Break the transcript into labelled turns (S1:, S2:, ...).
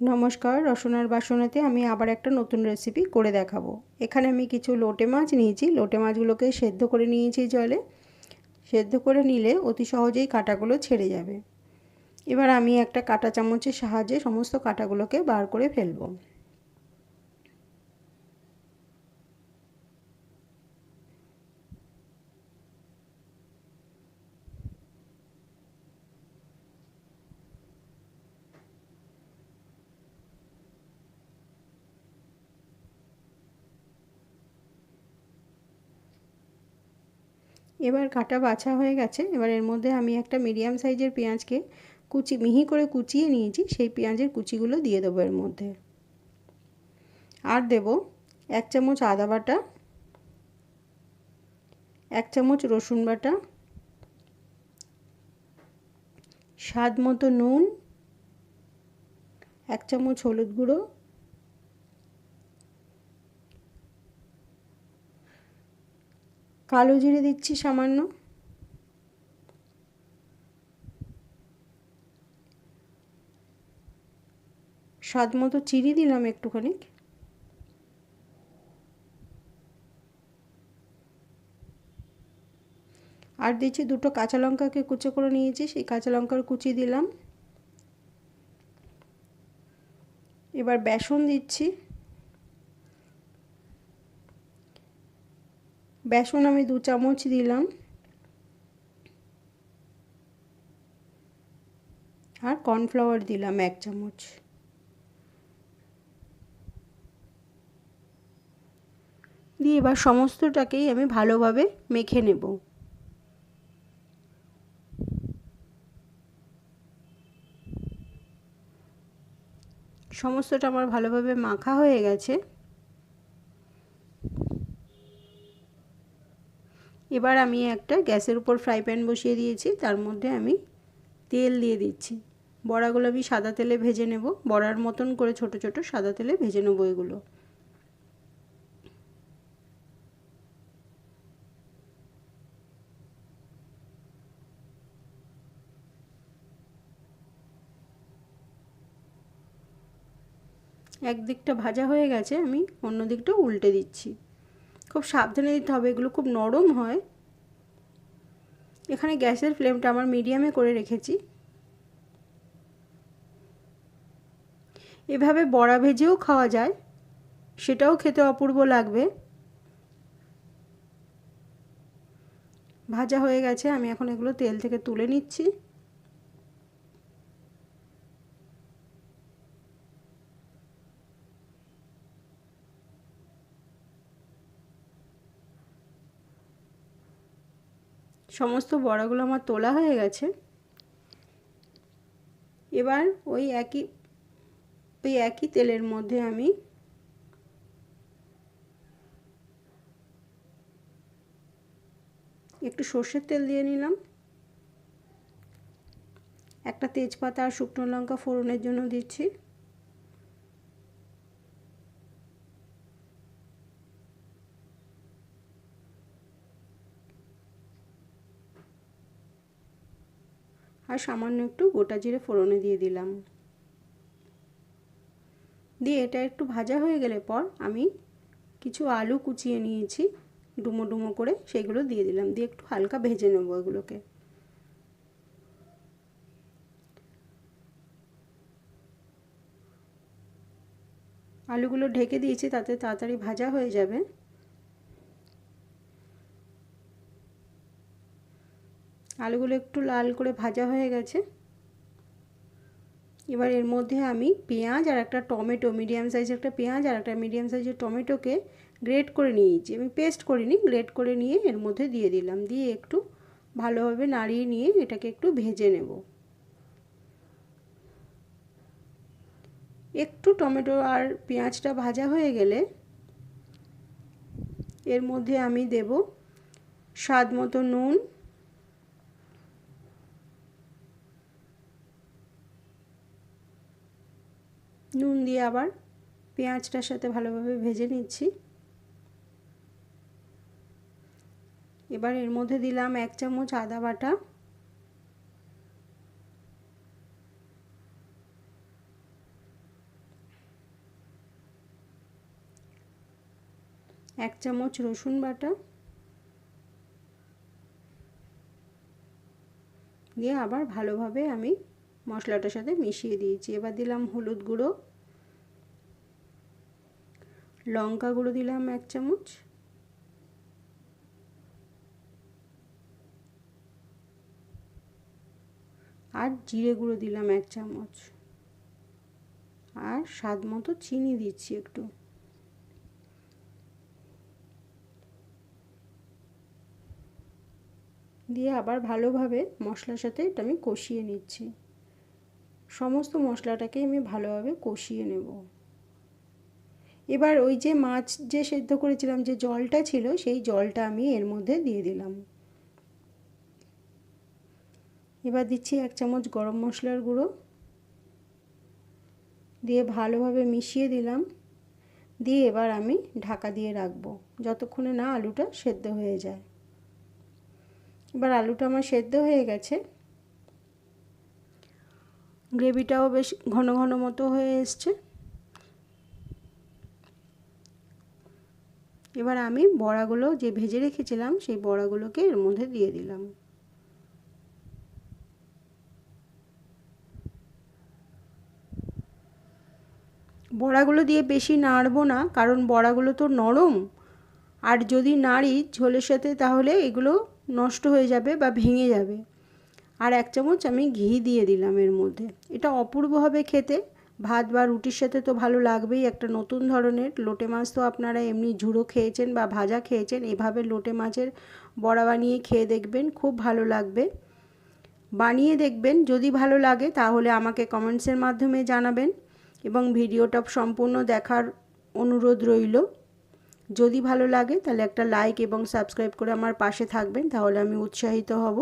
S1: নমস্কার, রসনার বাসনাতে আমি আবার একটা নতুন রেসিপি করে দেখাবো। এখানে আমি কিছু লোটে মাছ নিয়েছি। লোটে মাছগুলোকে সেদ্ধ করে নিয়েছি জলে। সেদ্ধ করে নিলে অতি সহজেই কাটাগুলো ছেড়ে যাবে। এবার আমি একটা কাটা চামচের সাহায্যে সমস্ত কাটাগুলোকে বার করে ফেলব। এবার কাটা বাছা হয়ে গেছে। এবার এর মধ্যে আমি একটা মিডিয়াম সাইজের পেঁয়াজকে কুচি, মিহি করে কুচিয়ে নিয়েছি, সেই পেঁয়াজের কুচিগুলো দিয়ে দেবো এর মধ্যে। আর দেব এক চামচ আদা বাটা, এক চামচ রসুন বাটা, স্বাদ মতো নুন, এক চামচ হলুদ গুঁড়ো কালো জিরে দিচ্ছি সামান্য। স্বাদ মতো চিনি দিলাম একটুখানি। আর দিচ্ছি দুটো কাঁচা লঙ্কাকে কুচো করে নিয়েছি, সেই কাঁচা লঙ্কার কুচি দিলাম। এবার বেসন দিচ্ছি। বেসন আমি দু চামচ দিলাম। আর কর্নফ্লাওয়ার দিলাম এক চামচ। দিয়ে এবার সমস্তটাকেই আমি ভালোভাবে মেখে নেব। সমস্তটা আমার ভালোভাবে মাখা হয়ে গেছে। এবার আমি একটা গ্যাসের উপর ফ্রাই প্যান বসিয়ে দিয়েছি, তার মধ্যে আমি তেল দিয়ে দিচ্ছি। বড়াগুলো আমি সাদা তেলে ভেজে নেব, বড়ার মতন করে ছোট ছোট সাদা তেলে ভেজে নেব এগুলো। একদিকটা ভাজা হয়ে গেছে, আমি অন্য দিকটা উল্টে দিচ্ছি। খুব সাবধানে দিতে হবে, এগুলো খুব নরম হয়। এখানে গ্যাসের ফ্লেমটা আমার মিডিয়ামে করে রেখেছি। এভাবে বড়া ভেজেও খাওয়া যায়, সেটাও খেতে অপূর্ব লাগবে। ভাজা হয়ে গেছে, আমি এখন এগুলো তেল থেকে তুলে নিচ্ছি। সমস্ত বড়াগুলো আমার তোলা হয়ে গেছে। এবার ওই একই ওই একই তেলের মধ্যে আমি একটু সর্ষের তেল দিয়ে নিলাম। একটা তেজপাতা আর শুকনো লঙ্কা ফোড়নের জন্য দিচ্ছি। আর সামান্য একটু গোটা জিরে ফোড়নে দিয়ে দিলাম। দিয়ে এটা একটু ভাজা হয়ে গেলে পর আমি কিছু আলু কুচিয়ে নিয়েছি, ডুমো ডুমো করে সেগুলো দিয়ে দিলাম। দিয়ে একটু হালকা ভেজে নেব এগুলোকে। আলুগুলো ঢেকে দিয়েছি, তাতে তাড়াতাড়ি ভাজা হয়ে যাবে। আলুগুলো একটু লাল করে ভাজা হয়ে গেছে। এবার এর মধ্যে আমি পেঁয়াজ আর একটা টমেটো, মিডিয়াম সাইজের একটা পেঁয়াজ আর একটা মিডিয়াম সাইজের টমেটোকে গ্রেট করে নিয়েছি। আমি পেস্ট করিনি, গ্রেট করে নিয়ে এর মধ্যে দিয়ে দিলাম। দিয়ে একটু ভালোভাবে নাড়িয়ে নিয়ে এটাকে একটু ভেজে নেব। একটু টমেটো আর পেঁয়াজটা ভাজা হয়ে গেলে এর মধ্যে আমি দেব স্বাদ মতো নুন নুন দিয়ে আবার পেঁয়াজটার সাথে ভালোভাবে ভেজে নিচ্ছি। এবার এর মধ্যে দিলাম এক চামচ আদা বাটা। এক চামচ রসুন বাটা। দিয়ে আবার ভালোভাবে আমি মশলাটার সাথে মিশিয়ে দিয়েছি। এবার দিলাম হলুদ গুঁড়ো। লঙ্কা গুঁড়ো দিলাম এক চামচ। আর জিরে গুঁড়ো দিলাম এক চামচ। আর স্বাদ মতো চিনি দিচ্ছি একটু। দিয়ে আবার ভালোভাবে মশলার সাথে এটা আমি কষিয়ে নিচ্ছি। সমস্ত মশলাটাকে আমি ভালোভাবে কষিয়ে নেব। এবার ওই যে মাছ যে সেদ্ধ করেছিলাম, যে জলটা ছিল, সেই জলটা আমি এর মধ্যে দিয়ে দিলাম। এবার দিচ্ছি এক চামচ গরম মশলার গুঁড়ো। দিয়ে ভালোভাবে মিশিয়ে দিলাম। দিয়ে এবার আমি ঢাকা দিয়ে রাখব, যতক্ষণে না আলুটা সেদ্ধ হয়ে যায়। এবার আলুটা আমার সেদ্ধ হয়ে গেছে। গ্রেভিটাও বেশ ঘন ঘন মতো হয়ে এসছে। এবার আমি বড়াগুলো যে ভেজে রেখেছিলাম, সেই বড়াগুলোকে এর মধ্যে দিয়ে দিলাম। বড়াগুলো দিয়ে বেশি নাড়বো না, কারণ বড়াগুলো তো নরম। আর যদি নাড়ি ঝোলের সাথে, তাহলে এগুলো নষ্ট হয়ে যাবে বা ভেঙে যাবে। আর এক চামচ আমি ঘি দিয়ে দিলাম এর মধ্যে। এটা অপূর্ব হবে খেতে। ভাত বা রুটির সাথে তো ভালো লাগবেই। একটা নতুন ধরনের লোটে মাছ তো আপনারা এমনি ঝুড়ো খেয়েছেন বা ভাজা খেয়েছেন, এভাবে লোটে মাছের বড়া বানিয়ে খেয়ে দেখবেন, খুব ভালো লাগবে। বানিয়ে দেখবেন, যদি ভালো লাগে তাহলে আমাকে কমেন্টসের মাধ্যমে জানাবেন এবং ভিডিওটা সম্পূর্ণ দেখার অনুরোধ রইল। যদি ভালো লাগে তাহলে একটা লাইক এবং সাবস্ক্রাইব করে আমার পাশে থাকবেন, তাহলে আমি উৎসাহিত হব।